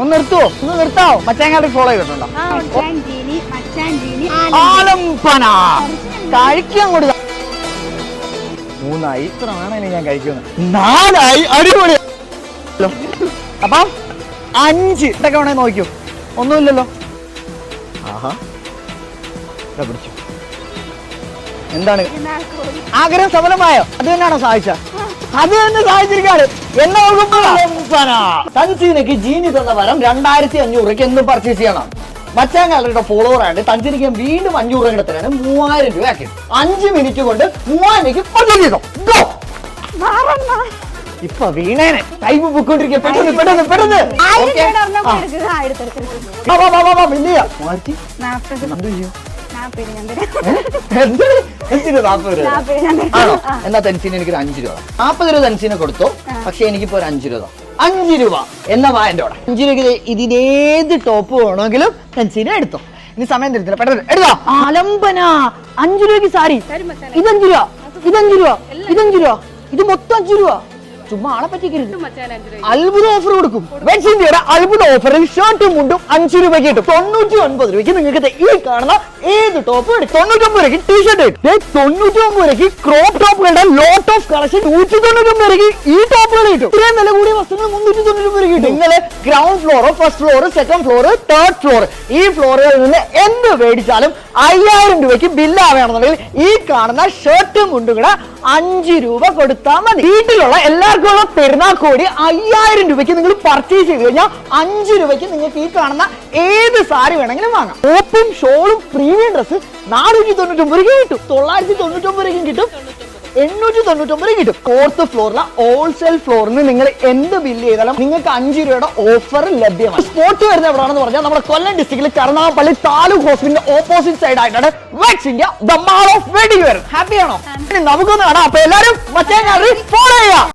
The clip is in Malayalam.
ഒന്ന് നിർത്തുവോ? ഒന്ന് നിർത്താവോ? മച്ചാങ്ങാടി ഫോളോ ചെയ്തിട്ടുണ്ടോ? ആലംപന. കഴിക്കാൻ കൊടുക്ക. മൂന്നായി. ഇത്ര വേണേലും ഞാൻ കഴിക്കുന്നത് നാലായി. അടിപൊളി. അപ്പം അഞ്ച്. ഇതൊക്കെ വേണേ നോക്കിയോ? ഒന്നുമില്ലല്ലോ. ആഹാ. പിടിച്ചു. എന്താണ്? ആഗ്രഹം സഫലമായോ? അത് തന്നെയാണോ സാധിച്ച അത് തന്നെ സാധിച്ചിരിക്കാണ് എന്നെ തൻസീനക്ക് ജീനി തന്ന വരം രണ്ടായിരത്തി അഞ്ഞൂറ് രൂപയ്ക്ക് എന്നും പർച്ചേസ് ചെയ്യണം. മച്ചാങ്കാലയുടെ ഫോളോവർ ആയിട്ട് തഞ്ചിനിക്ക് വീണ്ടും അഞ്ഞൂറ് രൂപ തരാണ് മൂവായിരം രൂപ ആക്കി. അഞ്ച് മിനിറ്റ് കൊണ്ട് മൂവായിരം രൂപയ്ക്ക് പർച്ചേസ് ചെയ്തോ Go. ഇപ്പൊ വീണേനെ. ടൈം പൊക്കോണ്ടിരിക്കുക പെട്ടെന്ന് പെട്ടെന്ന് പെട്ടെന്ന്. എന്നാ തെൻസിന് എനിക്ക് ഒരു അഞ്ച് രൂപ. നാപ്പത് രൂപ തൻസീനെ കൊടുത്തു. പക്ഷെ എനിക്കിപ്പോ ഒരു അഞ്ച് രൂപ അഞ്ച് രൂപ എന്ന വാ എന്റെ കൂടെ അഞ്ച് രൂപയ്ക്ക് ഇതിനേത് ടോപ്പ് വേണമെങ്കിലും തെൻസിനെ എടുത്തോ. ഇനി സമയം തരത്തില്ല പെട്ടെന്ന് എടുത്തോ. ആലംബന അഞ്ചു രൂപയ്ക്ക് സാരി. ഇതഞ്ചു രൂപ. ഇതഞ്ചു രൂപ. ഇതഞ്ചു രൂപ. ഇത് മൊത്തം അഞ്ചു രൂപ. ചുമ്മാ ആളെ പറ്റിക്കരുത്. അത്ഭുത ഓഫർ കൊടുക്കും. വെച്ചിന്ത്യയുടെ അത്ഭുത ഓഫറിൽ ഷർട്ടും മുണ്ടും അഞ്ച് രൂപയ്ക്ക് കിട്ടും. തൊണ്ണൂറ്റി ഒൻപത് രൂപയ്ക്ക് നിങ്ങൾക്ക് ഈ കാണുന്ന ഏത് ടോപ്പ് എടുക്കും തൊണ്ണൂറ്റി ഒമ്പത് രൂപയ്ക്ക് ടീഷർട്ട് തൊണ്ണൂറ്റി ഒമ്പത് രൂപയ്ക്ക് ക്രോപ്പ് ടോപ്പുകളുടെ ലോട്ട് ഓഫ് കളക്ഷൻ നൂറ്റി തൊണ്ണൂറ്റി ഒമ്പത് രൂപയ്ക്ക് ഈ ടോപ്പുകൾ കിട്ടും. ഇത്രയും വില കൂടിയ വസ്ത്രങ്ങൾ മുന്നൂറ്റി തൊണ്ണൂറ്റി ഒമ്പത് കിട്ടും. നിങ്ങൾ ground fluoro first floor second floor third floor ഈ ഫ്ലോറുകളിൽ നിന്ന് എന്ത് മേടിച്ചാലും അയ്യായിരം രൂപയ്ക്ക് ബില്ലാവുകയാണെന്നുണ്ടെങ്കിൽ ഈ കാണുന്ന ഷർട്ടും മുണ്ടും കൂടെ അഞ്ച് രൂപ കൊടുത്താൽ മതി. വീട്ടിലുള്ള എല്ലാവർക്കും ഉള്ള പെരുന്നാൾ കോടി അയ്യായിരം രൂപയ്ക്ക് നിങ്ങൾ പർച്ചേസ് ചെയ്ത് കഴിഞ്ഞാൽ അഞ്ച് രൂപയ്ക്ക് നിങ്ങൾക്ക് ഈ കാണുന്ന ഏത് സാരി വേണമെങ്കിലും വാങ്ങാം. ഓപ്പും ഷോളും പ്രീമിയം ഡ്രസ്സ് നാനൂറ്റി തൊണ്ണൂറ്റൊമ്പത് രൂപ കിട്ടും. തൊള്ളായിരത്തി തൊണ്ണൂറ്റൊമ്പത് രൂപയ്ക്കും കിട്ടും. എണ്ണൂറ്റി തൊണ്ണൂറ്റൊമ്പത് കിട്ടും ഫോർത്ത് ഫ്ലോറിലെ ഹോൾസെയിൽ ഫ്ലോറിന് നിങ്ങൾ എന്ത് ബില്ല് ചെയ്താലും നിങ്ങൾക്ക് അഞ്ച് രൂപയുടെ ഓഫർ ലഭ്യമാണ്. സ്പോട്ട് വരുന്നത് എവിടെയാണെന്ന് പറഞ്ഞാൽ നമ്മുടെ കൊല്ലം ഡിസ്ട്രിക്റ്റിൽ കരുണാപ്പള്ളി താലൂക്ക് ഹോസ്പിറ്റലിന്റെ ഓപ്പോസിറ്റ് സൈഡ് ആയിട്ടാണ് വെക്സ് India the mall of wedding വരും ഹാപ്പി ആണോ? ഇനി നമുക്കൊന്ന് കാണാം. അപ്പൊ എല്ലാവരും മറ്റേ ഫോളോ ചെയ്യാം